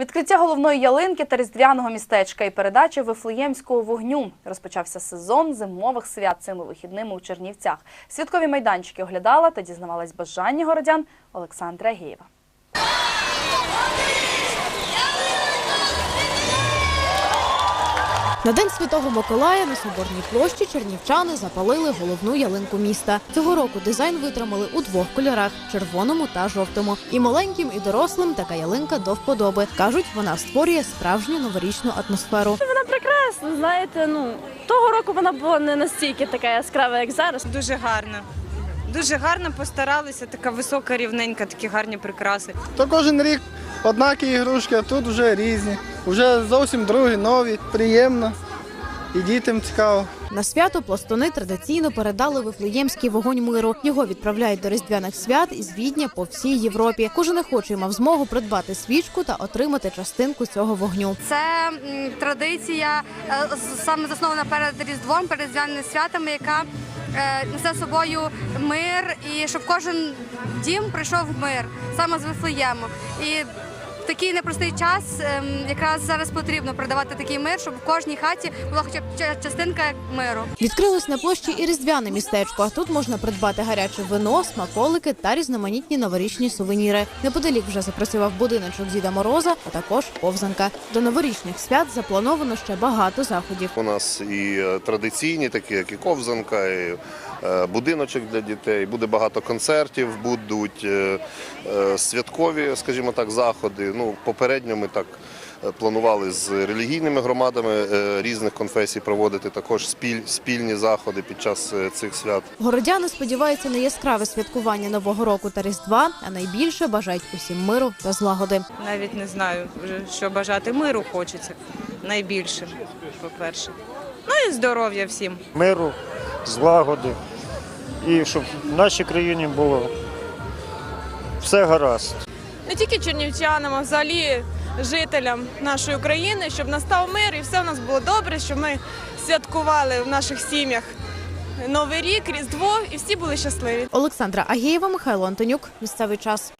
Відкриття головної ялинки та різдвяного містечка і передача вифлеємського вогню. Розпочався сезон зимових свят цими вихідними у Чернівцях. Святкові майданчики оглядала та дізнавалась бажання городян Олександра Агієва. На день святого Миколая на Соборній площі чернівчани запалили головну ялинку міста. Цього року дизайн витримали у двох кольорах червоному та жовтому. І маленьким, і дорослим така ялинка до вподоби. кажуть, вона створює справжню новорічну атмосферу. Вона прекрасна, знаєте, ну того року вона була не настільки така яскрава, як зараз. Дуже гарно. Дуже гарно постаралися, така висока, рівненька, такі гарні прикраси. То кожен рік однакі ігрушки, а тут вже різні. Вже зовсім другі, нові, приємно. І дітям цікаво. На свято пластуни традиційно передали вифлеємський вогонь миру. Його відправляють до різдвяних свят із Відня по всій Європі. Кожен охочий мав змогу придбати свічку та отримати частинку цього вогню. Це традиція е, саме заснована перед Різдвом, перед різдвяними святами, яка е, несе собою мир і щоб кожен дім прийшов в мир саме з Вифлеєму. І в такий непростий час ем, якраз зараз потрібно передавати такий мир, щоб в кожній хаті була хоча б частинка миру. Відкрилось на площі і різдвяне містечко. Тут можна придбати гаряче вино, смаколики та різноманітні новорічні сувеніри. Неподалік вже запрацював будиночок Діда Мороза, а також повзанка. До новорічних свят заплановано ще багато заходів. У нас і е, традиційні, такі як і ковзанка, і е, будиночок для дітей. Буде багато концертів, будуть е, святкові, скажімо так, заходи. Ну, попередньо ми так е, планували з релігійними громадами е, різних конфесій проводити також спіль, спільні заходи під час е, цих свят. Городяни сподіваються на яскраве святкування нового року та різдва, а найбільше бажають усім миру та злагоди. Навіть не знаю, що бажати. Миру хочеться найбільше, по-перше. Ну і здоров'я всім. миру, злагоди і щоб в нашій країні було все гаразд. Не тільки чернівчанам, а взагалі жителям нашої України, щоб настав мир і все в нас було добре, щоб ми святкували в наших сім'ях Новий рік, Різдво і всі були щасливі. Олександра Агієва, Михайло Антонюк. Місцевий час.